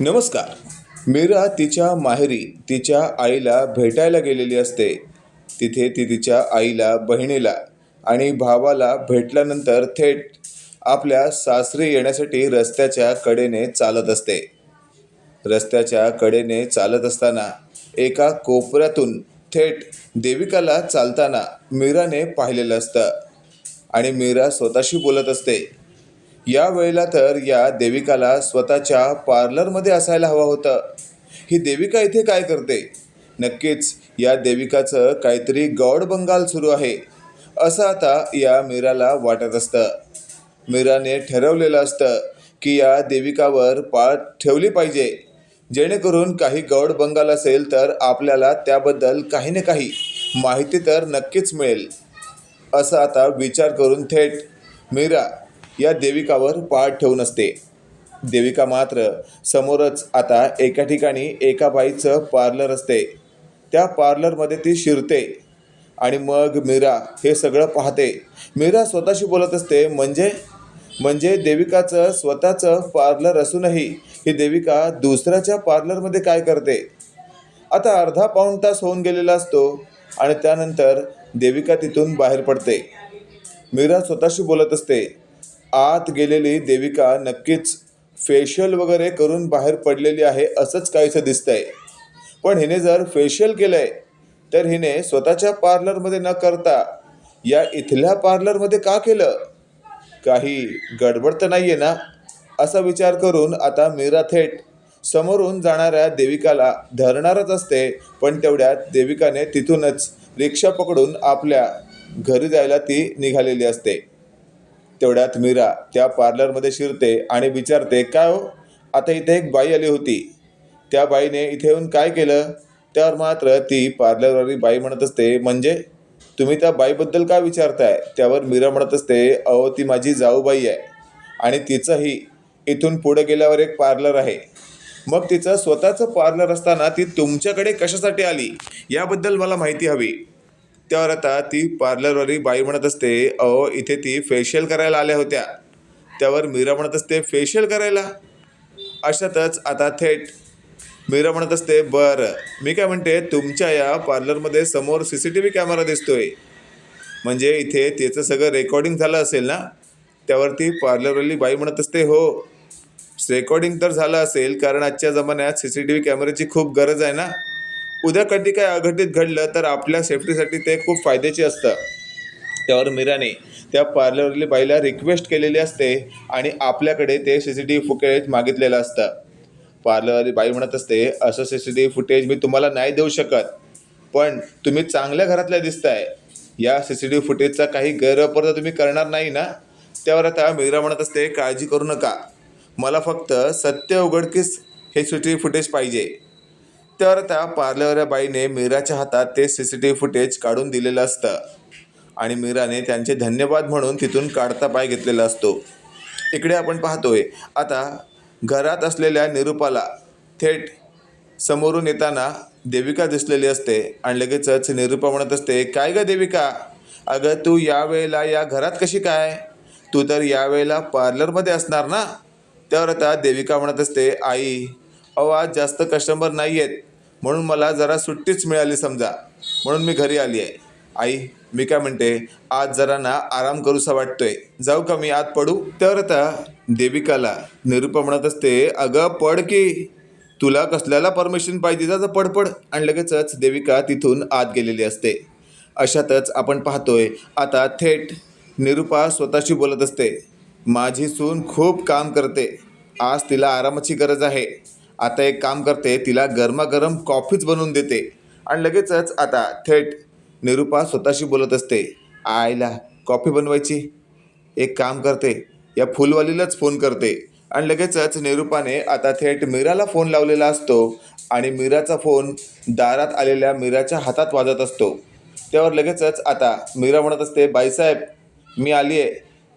नमस्कार. मीरा तिच्या माहेरी तिच्या आईला भेटायला गेलेली असते. तिथे ती तिच्या आईला बहिणीला आणि भावाला भेटल्यानंतर थेट आपल्या सासरी येण्यासाठी रस्त्याच्या कडेने चालत असते. रस्त्याच्या कडेने चालत असताना एका कोपऱ्यातून थेट देविकाला चालताना मीराने पाहिलेलं असतं आणि मीरा स्वतःशी बोलत असते. या वेळेला तर या देविकाला स्वतःच्या पार्लरमध्ये असायला हवं होतं. ही देविका इथे काय करते? नक्कीच या देविकाचं काहीतरी गौड बंगाल सुरू आहे. असं आता या मीराला वाटत असतं. मीराने ठरवलेलं असतं की या देविकावर पाळ ठेवली पाहिजे. जेणेकरून काही गौड बंगाल असेल तर आपल्याला त्याबद्दल काही ना काही माहिती तर नक्कीच मिळेल. असं आता विचार करून थेट मीरा या देविकावर पाठ ठेवून असते. देविका मात्र समोरच आता एका ठिकाणी एका बाईचं पार्लर असते. त्या पार्लरमध्ये ती शिरते आणि मग मीरा हे सगळं पाहते. मीरा स्वतःशी बोलत असते म्हणजे? म्हणजे देविकाचं स्वतःचं पार्लर असूनही ही देविका दुसऱ्याच्या पार्लरमध्ये काय करते? आता अर्धा पाऊण तास होऊन गेलेला असतो आणि त्यानंतर देविका तिथून बाहेर पडते. मीरा स्वतःशी बोलत असते आत गेलेली देविका नक्कीच फेशियल वगैरे करून बाहेर पडलेली आहे असंच काहीसं दिसतंय. पण हिने जर फेशियल केलं आहे तर हिने स्वतःच्या पार्लरमध्ये न करता या इथल्या पार्लरमध्ये का केलं? काही गडबड तर नाही आहे ना? असा विचार करून आता मीरा थेट समोरून जाणाऱ्या देविकाला धरणारच असते पण तेवढ्यात देविकाने तिथूनच रिक्षा पकडून आपल्या घरी जायला ती निघालेली असते. तेवढ्यात मीरा त्या पार्लरमध्ये शिरते आणि विचारते काय हो? आता इथे एक बाई आली होती. त्या बाईने इथे येऊन काय केलं? त्यावर मात्र ती पार्लरवाली बाई म्हणत असते म्हणजे? तुम्ही त्या बाईबद्दल काय विचारताय? त्यावर मीरा म्हणत असते अहो ती माझी जाऊबाई आहे आणि तिचंही इथून पुढे गेल्यावर एक पार्लर आहे. मग तिचं स्वतःचं पार्लर असताना ती तुमच्याकडे कशासाठी आली? याबद्दल मला माहिती हवी. त्यावर आता ती पार्लरवाली बाई म्हणत असते अहो इथे ती फेशियल करायला आल्या होत्या. त्यावर मीरा म्हणत असते फेशियल करायला? अशातच आता थेट मीरा म्हणत असते बरं मी काय म्हणते तुमच्या या पार्लरमध्ये समोर C C T V camera दिसतोय. म्हणजे इथे त्याचं सगळं रेकॉर्डिंग झालं असेल ना? त्यावरती पार्लरवाली बाई म्हणत असते हो रेकॉर्डिंग तर झालं असेल कारण आजच्या जमान्यात सी सी टी व्ही कॅमेऱ्याची खूप गरज आहे ना? उद्या कधी काय अघटित घडलं तर आपल्या सेफ्टीसाठी ते खूप फायद्याचे असतं. त्यावर मीराने त्या पार्लरली बाईला रिक्वेस्ट केलेली असते आणि आपल्याकडे ते C C T V footage मागितलेलं असतं. पार्लरवाली बाई म्हणत असते असं C C T V footage मी तुम्हाला नाही देऊ शकत पण तुम्ही चांगल्या घरातल्या दिसताय. या सी सी टी व्ही फुटेजचा काही गैरवापर तर तुम्ही करणार नाही ना? त्यावर आता मीरा म्हणत असते काळजी करू नका. मला फक्त सत्य उघडकीस हे सी टी व्ही फुटेज पाहिजे. तर त्या पार्लरच्या बाईने मीराच्या हातात ते C C T V footage काढून दिलेलं असतं. आणि मीराने त्यांचे धन्यवाद म्हणून तिथून काढता पाय घेतलेला असतो. इकडे आपण पाहतोय आता घरात असलेल्या निरूपाला थेट समोरून येताना देविका दिसलेली असते आणि लगेचच निरूपा म्हणत असते काय ग देविका? अगं तू या वेळेला या घरात कशी काय? तू तर यावेळेला पार्लरमध्ये असणार ना? त्यावर आता देविका म्हणत असते आई अहो आज जास्त कस्टमर नाही आहेत म्हणून मला जरा सुट्टीच मिळाली समजा. म्हणून मी घरी आली आहे. आई मी काय म्हणते? आज जरा ना आराम करूसा वाटतोय. जाऊ का मी आत पडू? तर आता देविकाला निरूपा म्हणत असते अगं पड की. तुला कसल्याला परमिशन पाहिजे जा पड पड आणि लगेचच देविका तिथून आत गेलेली असते. अशातच आपण पाहतोय आता थेट निरूपा स्वतःशी बोलत असते माझी सून खूप काम करते. आज तिला आरामाची गरज आहे. आता एक काम करते तिला गरमागरम कॉफीच बनवून देते. आणि लगेचच आता थेट निरूपा स्वतःशी बोलत असते आईला कॉफी बनवायची. एक काम करते या फुलवालीलाच फोन करते. आणि लगेचच निरूपाने आता थेट मीराला फोन लावलेला असतो आणि मीराचा फोन दारात आलेल्या मीराच्या हातात वाजत असतो. त्यावर लगेचच आता मीरा म्हणत असते बाईसाहेब मी आली आहे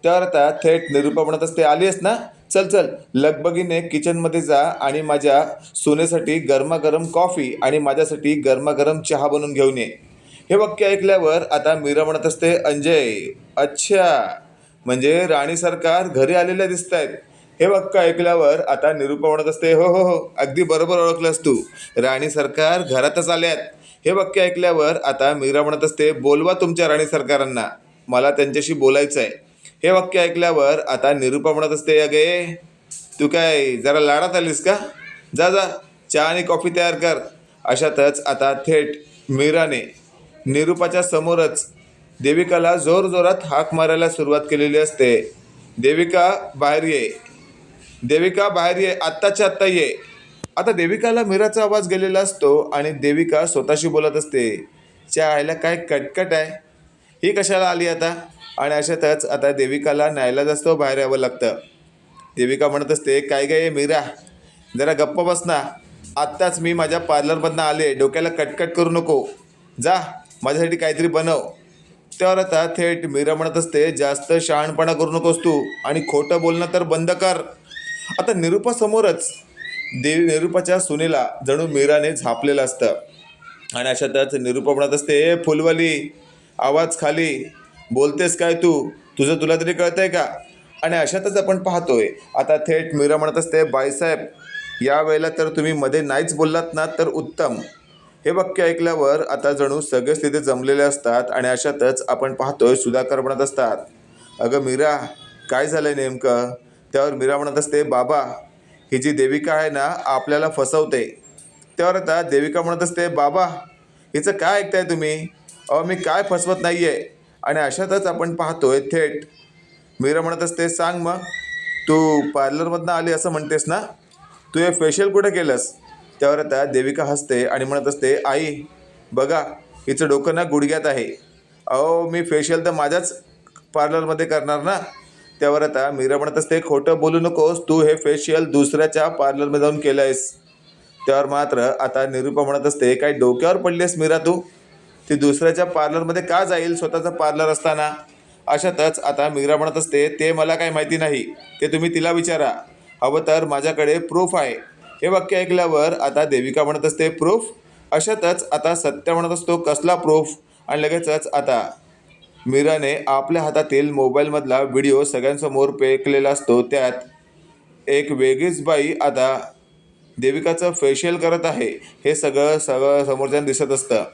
त्यावर आता थेट निरूपा म्हणत असते आली आहेस ना? चल चल. लगबगीने किचनमध्ये जा आणि माझ्या सोनेसाठी गरमागरम कॉफी आणि माझ्यासाठी गरमागरम चहा बनवून घेऊन ये. हे वाक्य ऐकल्यावर आता मीरा म्हणत असते अंजय अच्छा. म्हणजे राणी सरकार घरी आलेल्या दिसत आहेत हे वाक्य ऐकल्यावर आता निरूपा म्हणत असते हो हो हो अगदी बरोबर ओळखलंस तू. राणी सरकार घरातच आल्यात. हे वाक्य ऐकल्यावर आता मीरा म्हणत असते बोलवा तुमच्या राणी सरकारांना. मला त्यांच्याशी बोलायचं आहे हे वाक्य ऐकल्यावर आता निरूपा म्हणत असते अगे तू काय जरा लाडात आलीस का? जा जा चहा आणि कॉफी तयार कर. अशातच आता थेट मीराने निरूपाच्या समोरच देविकाला जोरजोरात हाक मारायला सुरुवात केलेली असते. देविका बाहेर ये. देविका बाहेर ये. आत्ताच्या आत्ता ये. आता देविकाला मीराचा आवाज गेलेला असतो आणि देविका स्वतःशी बोलत असते. चहा आईला काय कटकट आहे? ही कशाला आली आता? आणि अशातच आता देविकाला न्यायला जास्त बाहेर यावं लागतं. देविका म्हणत असते काय काय मीरा? जरा गप्प बस ना. आत्ताच मी माझ्या पार्लरमधनं आले डोक्याला कटकट करू नको. जा माझ्यासाठी काहीतरी बनव. त्यावर आता थेट मीरा म्हणत असते जास्त शहाणपणा करू नकोस तू आणि खोटं बोलणं तर बंद कर. आता निरूपासमोरच देवी निरूपाच्या सुनेला जणू मीराने झापलेलं असतं. आणि अशातच निरूपा म्हणत असते "ए, फुलवाली आवाज खाली. बोलतेस काय तू? तुझं तुला तरी कळतंय का? आणि अशातच आपण पाहतोय. आता थेट मीरा म्हणत असते बाईसाहेब या वेळेला तर तुम्ही मध्ये नाहीच बोललात ना तर उत्तम. हे वाक्य ऐकल्यावर आता जणू सगळेच तिथे जमलेले असतात आणि अशातच आपण पाहतोय सुधाकर म्हणत असतात अगं मीरा काय झालंय नेमकं? त्यावर मीरा म्हणत असते बाबा ही जी देविका आहे ना आपल्याला फसवते. त्यावर आता देविका म्हणत असते बाबा हिचं काय ऐकताय तुम्ही? अहो मी काय फसवत नाही आहे आणि अशातच आपण पाहतोय थेट. मीरा म्हणत असते सांग मग तू पार्लरमधनं आली असं म्हणतेस ना? तू हे फेशियल कुठं केलंस? त्यावर आता देविका हसते आणि म्हणत असते आई बघा हिचं डोकं ना गुडघ्यात आहे. अहो मी फेशियल तर माझ्याच पार्लरमध्ये करणार ना? त्यावर आता मीरा म्हणत असते खोटं बोलू नकोस तू हे फेशियल दुसऱ्याच्या पार्लरमध्ये जाऊन केलं आहेस त्यावर मात्र आता निरूपा म्हणत असते काय डोक्यावर पडलीस मीरा तू? ती दुसऱ्याच्या पार्लरमध्ये का जाईल स्वतःचं पार्लर असताना? अशातच आता मीरा म्हणत असते ते मला काय माहिती नाही. ते तुम्ही तिला विचारा. हवं तर माझ्याकडे प्रूफ आहे. हे वाक्य ऐकल्यावर आता देविका म्हणत असते प्रूफ अशातच आता सत्य म्हणत असतो कसला प्रूफ आणि लगेचच आता मीराने आपल्या हातातील मोबाईलमधला व्हिडिओ सगळ्यांसमोर पेकलेला असतो. त्यात एक वेगळीच बाई आता देविकाचं फेशियल करत आहे. हे सगळं सगळं समोरच्यानं दिसत असतं.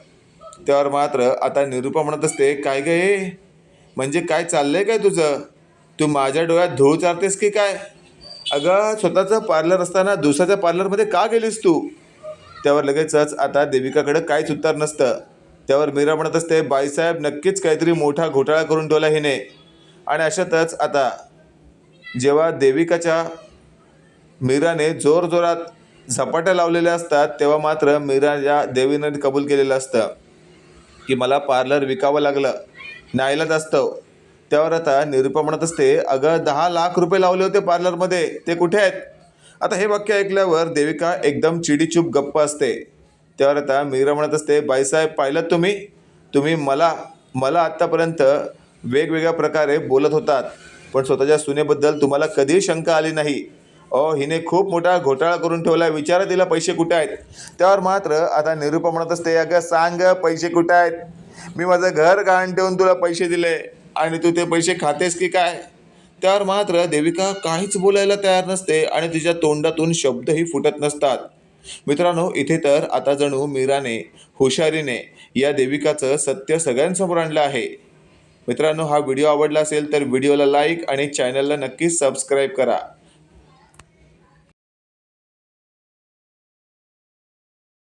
त्यावर मात्र आता निरूपा म्हणत असते काय गे म्हणजे काय चाललंय काय तुझं? तू माझ्या डोळ्यात धूळ चारतेस की काय? अगं स्वतःचं पार्लर असताना दुसऱ्याच्या पार्लरमध्ये का गेलीस तू? त्यावर लगेचच आता देविकाकडं काहीच उत्तर नसतं. त्यावर मीरा म्हणत असते बाईसाहेब नक्कीच काहीतरी मोठा घोटाळा करून ठेवला हिने. आणि अशातच आता जेव्हा देविकाच्या मीराने जोरजोरात झपाट्या लावलेल्या असतात तेव्हा मात्र मीरा या देवीनं कबूल केलेलं असतं. की मला पार्लर विकावं लागलं. न्यायलाच असतं. त्यावर आता निरूपा म्हणत असते अगं दहा लाख रुपये लावले होते पार्लरमध्ये. ते कुठे आहेत? आता हे वाक्य ऐकल्यावर देविका एकदम चिडीचूप गप्प असते. त्यावर आता मीरा म्हणत असते बाईसाहेब पाहिलं तुम्ही? तुम्ही मला मला आत्तापर्यंत वेगवेगळ्या प्रकारे बोलत होतात. पण स्वतःच्या सुनेबद्दल तुम्हाला कधीही शंका आली नाही. अहो हिने खूप मोठा घोटाळा करून ठेवला विचारा तिला पैसे कुठे आहेत. त्यावर मात्र आता निरूपा म्हणत असते अगं सांग पैसे कुठे आहेत? मी माझं घर गहाण ठेवून तुला पैसे दिले. आणि तू ते पैसे खातेस की काय? त्यावर मात्र देविका काहीच बोलायला तयार नसते आणि तिच्या तोंडातून शब्दही फुटत नसतात. मित्रांनो इथे तर आता जणू मीराने हुशारीने या देविकाचं सत्य सगळ्यांसमोर आणलं आहे. मित्रांनो हा व्हिडिओ आवडला असेल तर व्हिडिओला लाईक आणि चॅनलला नक्कीच सबस्क्राईब करा.